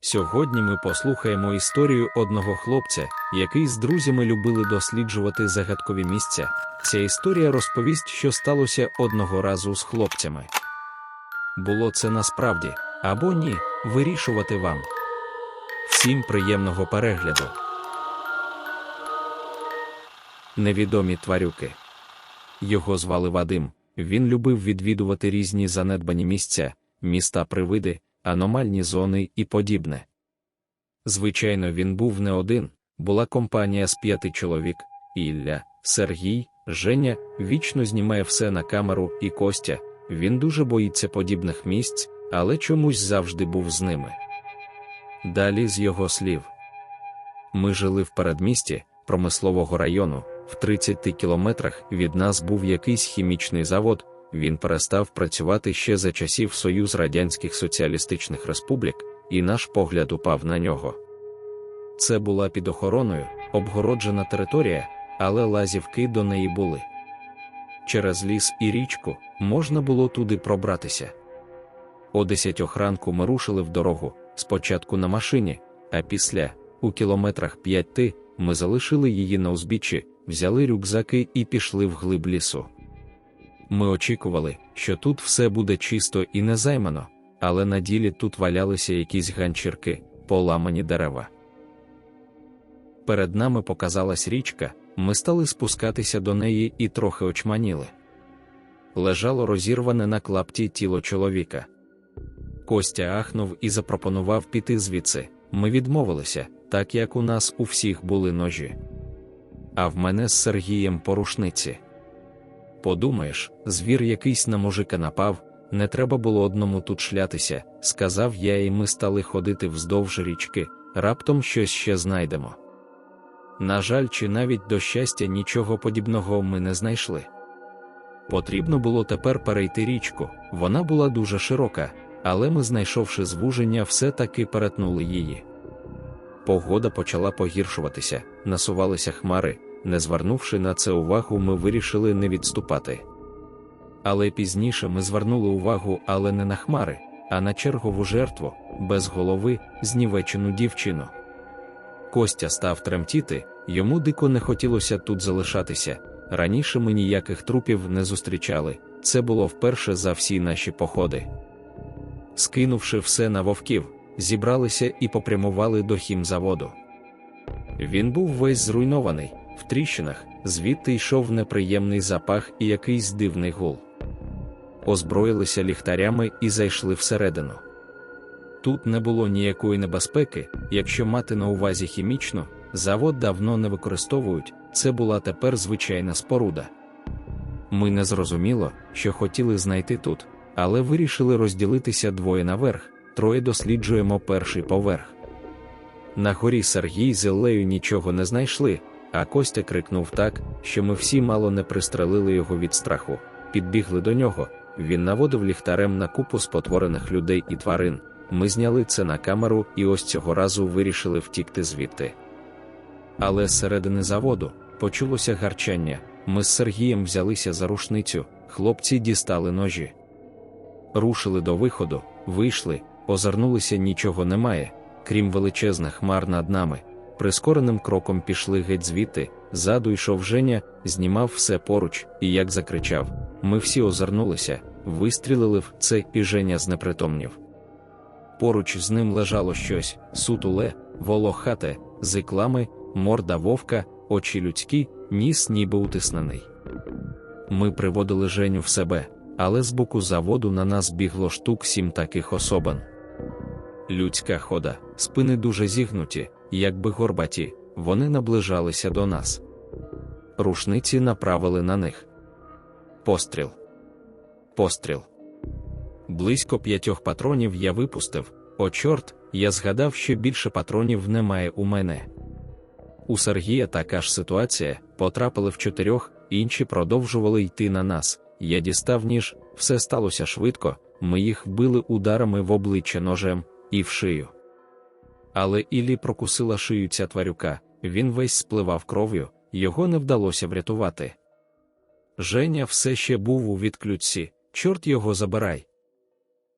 Сьогодні ми послухаємо історію одного хлопця, який з друзями любили досліджувати загадкові місця. Ця історія розповість, що сталося одного разу з хлопцями. Було це насправді або ні, вирішувати вам. Всім приємного перегляду. Невідомі тварюки. Його звали Вадим. Він любив відвідувати різні занедбані місця, міста привиди, аномальні зони і подібне. Звичайно, він був не один, була компанія з п'яти чоловік: Ілля, Сергій, Женя вічно знімає все на камеру і Костя. Він дуже боїться подібних місць, але чомусь завжди був з ними. Далі з його слів. Ми жили в передмісті промислового району. В 30 кілометрах від нас був якийсь хімічний завод, він перестав працювати ще за часів Союз Радянських Соціалістичних Республік, і наш погляд упав на нього. Це була під охороною, обгороджена територія, але лазівки до неї були. Через ліс і річку можна було туди пробратися. О 10 ранку ми рушили в дорогу, спочатку на машині, а після, у кілометрах п'яти, ми залишили її на узбіччі, взяли рюкзаки і пішли в глиб лісу. Ми очікували, що тут все буде чисто і незаймано, але на ділі тут валялися якісь ганчірки, поламані дерева. Перед нами показалась річка, ми стали спускатися до неї і трохи очманіли. Лежало розірване на клапті тіло чоловіка. Костя ахнув і запропонував піти звідси. Ми відмовилися, так як у нас у всіх були ножі. А в мене з Сергієм порушниці. Подумаєш, звір якийсь на мужика напав, не треба було одному тут шлятися, сказав я, і ми стали ходити вздовж річки, раптом щось ще знайдемо. На жаль, чи навіть до щастя нічого подібного ми не знайшли. Потрібно було тепер перейти річку, вона була дуже широка, але ми, знайшовши звуження, все-таки перетнули її. Погода почала погіршуватися, насувалися хмари, не звернувши на це увагу, ми вирішили не відступати. Але пізніше ми звернули увагу, але не на хмари, а на чергову жертву, без голови, знівечену дівчину. Костя став тремтіти, йому дико не хотілося тут залишатися. Раніше ми ніяких трупів не зустрічали, це було вперше за всі наші походи. Скинувши все на вовків, зібралися і попрямували до хімзаводу. Він був весь зруйнований, в тріщинах, звідти йшов неприємний запах і якийсь дивний гул. Озброїлися ліхтарями і зайшли всередину. Тут не було ніякої небезпеки, якщо мати на увазі хімічну, завод давно не використовують, це була тепер звичайна споруда. Ми не зрозуміло, що хотіли знайти тут, але вирішили розділитися двоє наверх, троє досліджуємо перший поверх. На горі Сергій з Іллею нічого не знайшли, а Костя крикнув так, що ми всі мало не пристрелили його від страху. Підбігли до нього. Він наводив ліхтарем на купу спотворених людей і тварин. Ми зняли це на камеру і ось цього разу вирішили втікти звідти. Але з середини заводу почулося гарчання. Ми з Сергієм взялися за рушницю, хлопці дістали ножі. Рушили до виходу, вийшли, озирнулися нічого немає, крім величезних хмар над нами. Прискореним кроком пішли геть звідти, ззаду йшов Женя, знімав все поруч, і як закричав: Ми всі озирнулися, вистрілили в це, і Женя знепритомнів. Поруч з ним лежало щось сутуле, волохате, з іклами, морда вовка, очі людські, ніс ніби утиснений. Ми приводили Женю в себе, але з боку заводу на нас бігло штук сім таких особин. Людська хода, спини дуже зігнуті, якби горбаті, вони наближалися до нас. Рушниці направили на них. Постріл. Постріл. Близько п'ятьох патронів я випустив. О, чорт, я згадав, що більше патронів немає у мене. У Сергія така ж ситуація, потрапили в чотирьох, інші продовжували йти на нас. Я дістав ніж, все сталося швидко, ми їх вбили ударами в обличчя ножем і в шию. Але Іллі прокусила шию ця тварюка, він весь спливав кров'ю, його не вдалося врятувати. Женя все ще був у відключці, чорт його забирай.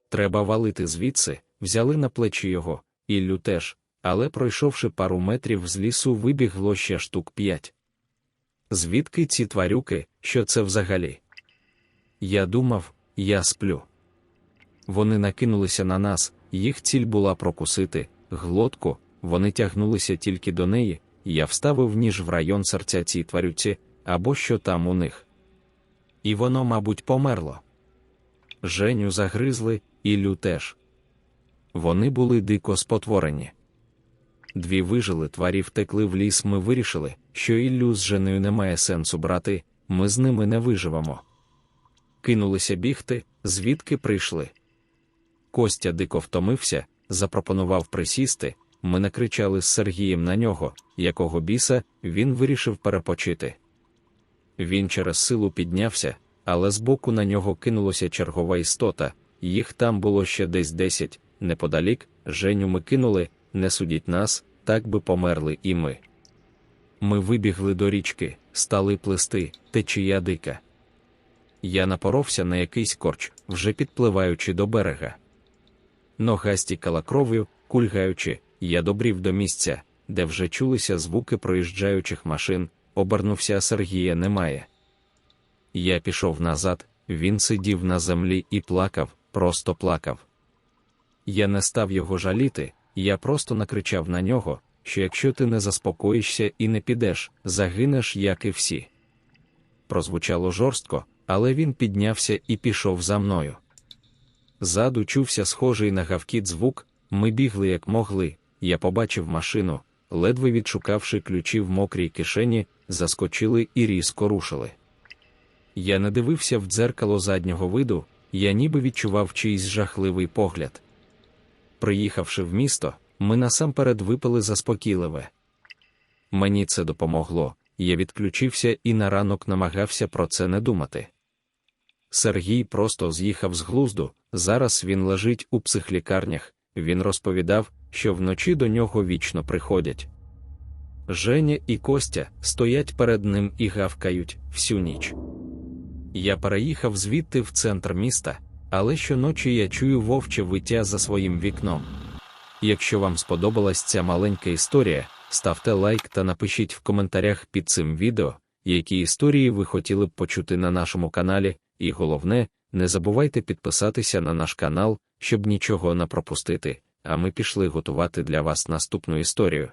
Треба валити звідси, взяли на плечі його, Іллю теж, але пройшовши пару метрів з лісу, вибігло ще штук п'ять. Звідки ці тварюки, що це взагалі? Я думав, я сплю. Вони накинулися на нас, їх ціль була прокусити, глотку, вони тягнулися тільки до неї, я вставив ніж в район серця цій тварюці, або що там у них. І воно, мабуть, померло. Женю загризли, Іллю теж. Вони були дико спотворені. Дві вижили тварі втекли в ліс. Ми вирішили, що Іллю з Женею немає сенсу брати, ми з ними не виживемо. Кинулися бігти, звідки прийшли. Костя дико втомився, запропонував присісти. Ми накричали з Сергієм на нього, якого біса він вирішив перепочити. Він через силу піднявся, але збоку на нього кинулося чергова істота, їх там було ще десь десять, неподалік, Женю ми кинули, не судіть нас, так би померли і ми. Ми вибігли до річки, стали плести, течія дика. Я напоровся на якийсь корч, вже підпливаючи до берега. Нога стікала кров'ю, кульгаючи, я добрів до місця, де вже чулися звуки проїжджаючих машин, обернувся Сергія немає. Я пішов назад, він сидів на землі і плакав, просто плакав. Я не став його жаліти, я просто накричав на нього, що якщо ти не заспокоїшся і не підеш, загинеш, як і всі. Прозвучало жорстко, але він піднявся і пішов за мною. Ззаду чувся схожий на гавкіт звук, ми бігли як могли, я побачив машину, ледве відшукавши ключі в мокрій кишені, заскочили і різко рушили. Я не дивився в дзеркало заднього виду, я ніби відчував чийсь жахливий погляд. Приїхавши в місто, ми насамперед випили заспокійливе. Мені це допомогло, я відключився і на ранок намагався про це не думати. Сергій просто з'їхав з глузду, зараз він лежить у психлікарнях, він розповідав, що вночі до нього вічно приходять. Женя і Костя стоять перед ним і гавкають всю ніч. Я переїхав звідти в центр міста, але щоночі я чую вовче виття за своїм вікном. Якщо вам сподобалась ця маленька історія, ставте лайк та напишіть в коментарях під цим відео, які історії ви хотіли б почути на нашому каналі, і головне, не забувайте підписатися на наш канал, щоб нічого не пропустити, а ми пішли готувати для вас наступну історію.